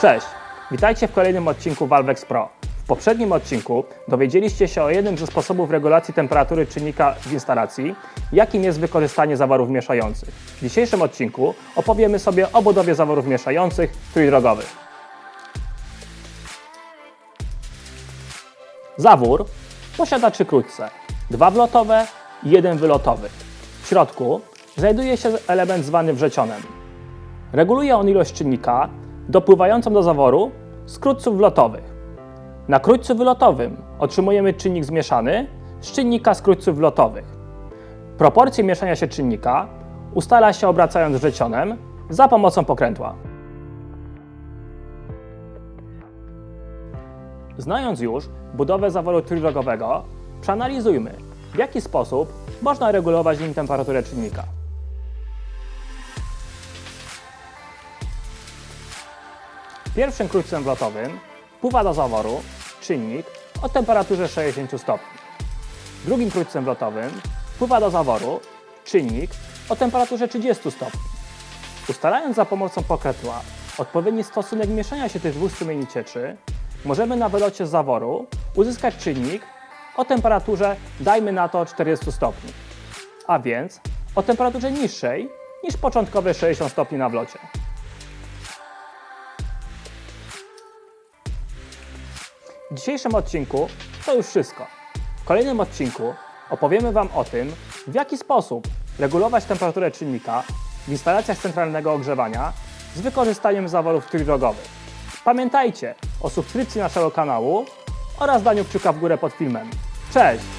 Cześć! Witajcie w kolejnym odcinku Valvex Pro. W poprzednim odcinku dowiedzieliście się o jednym ze sposobów regulacji temperatury czynnika w instalacji, jakim jest wykorzystanie zaworów mieszających. W dzisiejszym odcinku opowiemy sobie o budowie zaworów mieszających trójdrogowych. Zawór posiada trzy krótce, dwa wlotowe i jeden wylotowy. W środku znajduje się element zwany wrzecionem. Reguluje on ilość czynnika dopływającą do zaworu z krótców wlotowych. Na krótcu wylotowym otrzymujemy czynnik zmieszany z czynnika z krótców wlotowych. Proporcje mieszania się czynnika ustala się obracając wrzecionem za pomocą pokrętła. Znając już budowę zaworu trójdrogowego, przeanalizujmy, w jaki sposób można regulować nim temperaturę czynnika. Pierwszym krótcem wlotowym pływa do zaworu czynnik o temperaturze 60 stopni. Drugim krótcem wlotowym pływa do zaworu czynnik o temperaturze 30 stopni. Ustalając za pomocą pokrętła odpowiedni stosunek mieszania się tych dwóch strumieni cieczy, możemy na wylocie z zaworu uzyskać czynnik o temperaturze, dajmy na to 40 stopni, a więc o temperaturze niższej niż początkowe 60 stopni na wlocie. W dzisiejszym odcinku to już wszystko. W kolejnym odcinku opowiemy Wam o tym, w jaki sposób regulować temperaturę czynnika w instalacjach centralnego ogrzewania z wykorzystaniem zaworów trójdrogowych. Pamiętajcie o subskrypcji naszego kanału oraz daniu kciuka w górę pod filmem. Cześć!